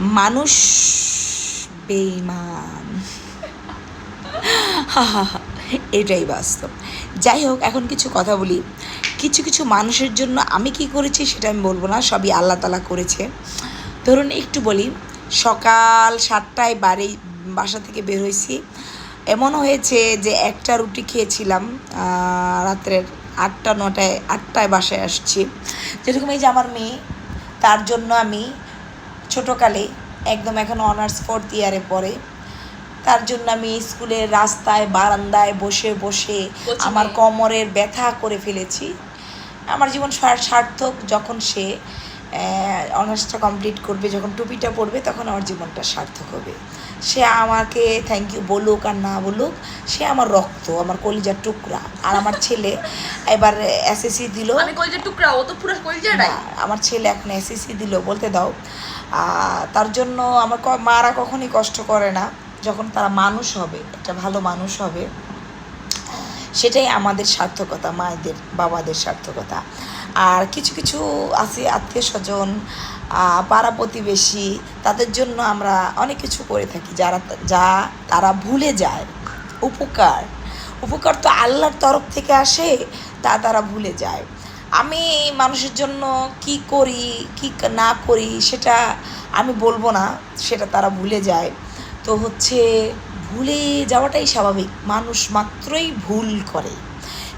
মানুষ বেইমান এটাই বাস্তব। যাই হোক, এখন কিছু কথা বলি। কিছু কিছু মানুষের জন্য আমি কি করেছি সেটা আমি বলব না, সবই আল্লাহ তালা করেছে। ধরুন, একটু বলি। সকাল সাতটায় বাড়ি, বাসা থেকে বের হয়েছি। এমন হয়েছে যে একটা রুটি খেয়েছিলাম রাত্রের আটটা, নটায়, আটটায় বাসায় আসছি। যেরকম এই যে আমার মেয়ে, তার জন্য আমি ছোটোকালে একদম এখন অনার্স ফোর্থ ইয়ারে পড়ে। তার জন্য আমি স্কুলের রাস্তায় বারান্দায় বসে বসে আমার কোমরের ব্যথা করে ফেলেছি। আমার জীবন সার্থক যখন সে অনার্সটা কমপ্লিট করবে যখন টুপিটা পড়বে তখন আমার জীবনটা সার্থক হবে। সে আমাকে থ্যাংক ইউ বলুক আর না বলুক সে আমার রক্ত আমার কলিজার টুকরা। আর আমার ছেলে এবার এসএসসি দিল। আমি কলিজার টুকরা ও তো পুরো কলজাটাই। না, আমার ছেলে এখন এসএসসি দিল। বলতে দাও তার জন্য আমার মারা কখনই কষ্ট করে না। যখন তারা মানুষ হবে, একটা ভালো মানুষ হবে, সেটাই আমাদের সার্থকতা, মায়েদের, বাবাদের সার্থকতা। আর কিছু কিছু আছে আত্মীয় স্বজন পাড়া প্রতিবেশী, তাদের জন্য আমরা অনেক কিছু করে থাকি। যারা, যা তারা ভুলে যায়, উপকার। উপকার তো আল্লাহর তরফ থেকে আসে, তা তারা ভুলে যায়। আমি মানুষের জন্য কি করি কি না করি সেটা আমি বলব না সেটা তারা ভুলে যায়। তো হচ্ছে ভুলে যাওয়াটাই স্বাভাবিক মানুষ মাত্রই ভুল করে।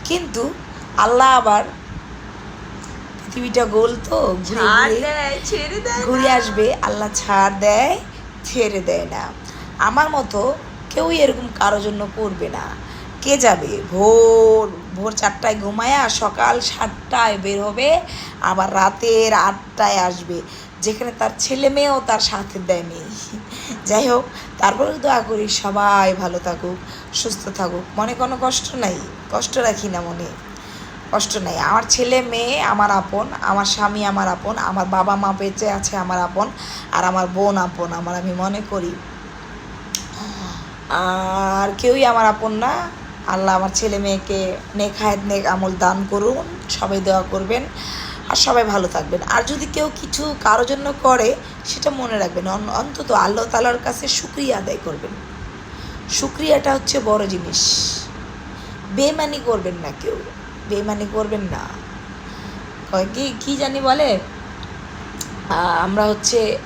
কিন্তু আল্লাহ আবার পৃথিবীটা গোল তো ঘুরে আসবে আল্লাহ ছাড় দেয় ছেড়ে দেয় না। আমার মতো কেউই এরকম কারোর জন্য করবে না। কে যাবে? ভোর ভোর চারটায় ঘুমায়া সকাল সাতটায় বের হবে, আবার রাতের আটটায় আসবে। যেখানে তার ছেলে মেয়েও তার সাথে দেয় দেয়নি যাই হোক, তারপরেও দোয়া করি সবাই ভালো থাকুক, সুস্থ থাকুক। মনে কোনো কষ্ট নাই, কষ্ট রাখি না মনে। কষ্ট নাই। আমার ছেলে মেয়ে, আমার আপন, আমার স্বামী, আমার আপন, আমার বাবা মা বেঁচে আছে, আমার আপন, আর আমার বোন আপন। আমার আমি মনে করি, আর কেউই আমার আপন না। আল্লাহ আমার ছেলে মেয়েকে নেক হায়াত, নেক আমল দান করুন, সবাই দোয়া করবেন আর সবাই ভালো থাকবেন। আর যদি কেউ কিছু কারও জন্য করে, সেটা মনে রাখবেন। অন্তত আল্লাহ তালার কাছে শুক্রিয়া আদায় করবেন। শুক্রিয়াটা হচ্ছে বড় জিনিস। বেমানি করবেন না কেউ। বেমানি করবেন না। কি কি জানি বলে? আমরা হচ্ছে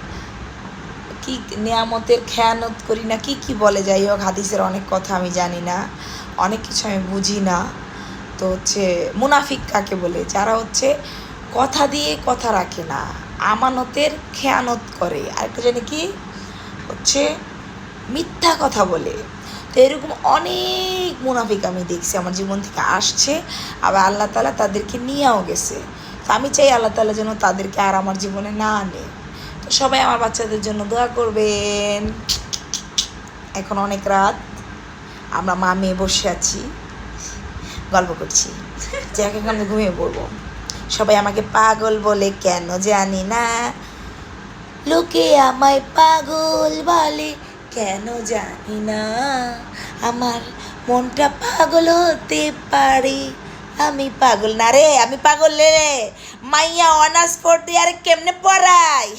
কি নেয়ামতের খেয়ানত করি না, কি কি বলে? যাই হোক, হাদিসের অনেক কথা আমি জানি না। অনেক কিছু আমি বুঝি না। তো হচ্ছে মুনাফিক কাকে বলে? যারা হচ্ছে কথা দিয়ে কথা রাখে না, আমানতের খেয়ানত করে। আরেকটা জানি কি? হচ্ছে মিথ্যা কথা বলে। তো এরকম অনেক মুনাফিক আমি দেখছি আমার জীবন থেকে আসছে, আবার আল্লাহ তালা তাদেরকে নিয়েও গেছে। তো আমি চাই আল্লাহ তালা যেন তাদেরকে আর আমার জীবনে না আনে। তো সবাই আমার বাচ্চাদের জন্য দোয়া করবেন। এখন অনেক রাত। আমরা মা মেয়ে বসে আছি। গল্প করছি। যে এক এখন ঘুমিয়ে পড়ব। সবাই আমাকে পাগল বলে কেন জানি না। লোকে আমায় পাগল বলে কেন জানি না। আমার মনটা পাগল হতে পারে। আমি পাগল না রে, আমি পাগল রে। মাইয়া অনার্স পড়তে আর কেমনে পড়াই